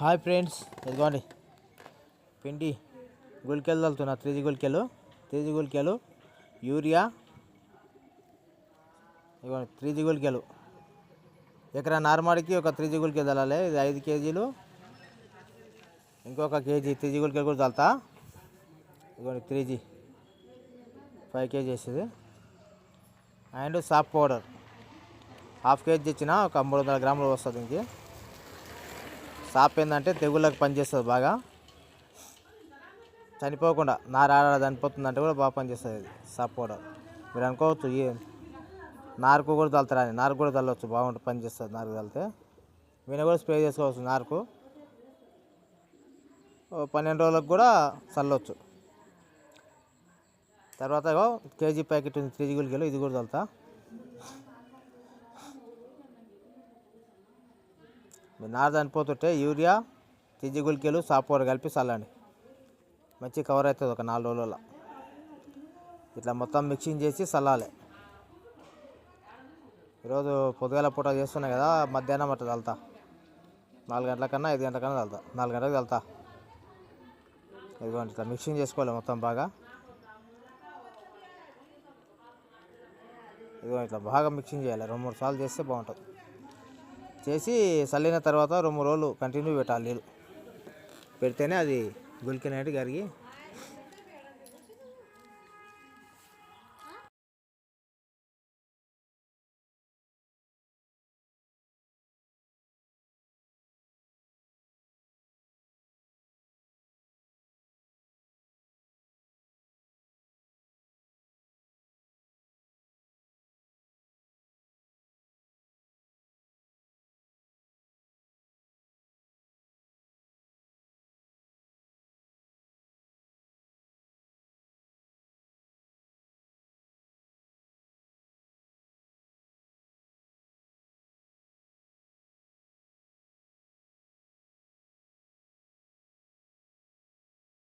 Hi friends ఇదిగోండి. పిండి గుళికలు చల్లుతున్నా త్రీజీ గుళికలు త్రీజీ గుళికలు యూరియా ఇదిగోండి త్రీజీ గుళికలు. ఎకరా నార్మడికి ఒక త్రీజీ గుళికలు చల్లాలి ఇది ఐదు కేజీలు. ఇంకొక కేజీ త్రీజీ గుళికలు కూడా చల్లుతా ఇదిగోండి త్రీజీ. ఫైవ్ కేజీ వేసేది. And Saaf powder. Half KG తెచ్చిన ఒక మూడు వందల గ్రాములు వస్తుంది ఇంకే సాప్ ఏంటంటే తెగుళ్ళకి పనిచేస్తుంది బాగా. చనిపోకుండా నార ఆడ చనిపోతుందంటే కూడా బాగా పనిచేస్తుంది ఇది సాప్ కూడా. మీరు అనుకోవచ్చు ఏ నారుకు కూడా చల్లుతారా అని? నారుకు కూడా తల్లవచ్చు బాగుంటుంది పనిచేస్తుంది నారుకు చల్లితే మీరు కూడా స్ప్రే చేసుకోవచ్చు నారుకు. పన్నెండు రోజులకు కూడా చల్లవచ్చు. తర్వాత కేజీ ప్యాకెట్ ఉంది త్రీ గుళికలు ఇది కూడా చల్లుతా మీరు నార చనిపోతుంటే యూరియా తిజ్జి గుళికలు సాపూర కలిపి చల్లండి. మంచి కవర్ అవుతుంది ఒక నాలుగు రోజుల ఇట్లా మొత్తం మిక్సింగ్ చేసి చల్లాలి. ఈరోజు పొద్దుగాల పూట చేస్తున్నాయి కదా మధ్యాహ్నం అట్లా చల్తా నాలుగు గంటల కన్నా ఐదు గంటల కన్నా చల్లుతా. నాలుగు గంటలకు చల్లుతా. ఇదిగోండి ఇట్లా మిక్సింగ్ చేసుకోవాలి మొత్తం బాగా. ఇదిగో ఇట్లా బాగా మిక్సింగ్ చేయాలి. రెండు మూడు సార్లు చేస్తే బాగుంటుంది. చేసి చల్లిన తర్వాత రెండు రోజులు కంటిన్యూ పెట్టాలి నీళ్ళు పెడితేనే అది గులికినట్టు కరిగి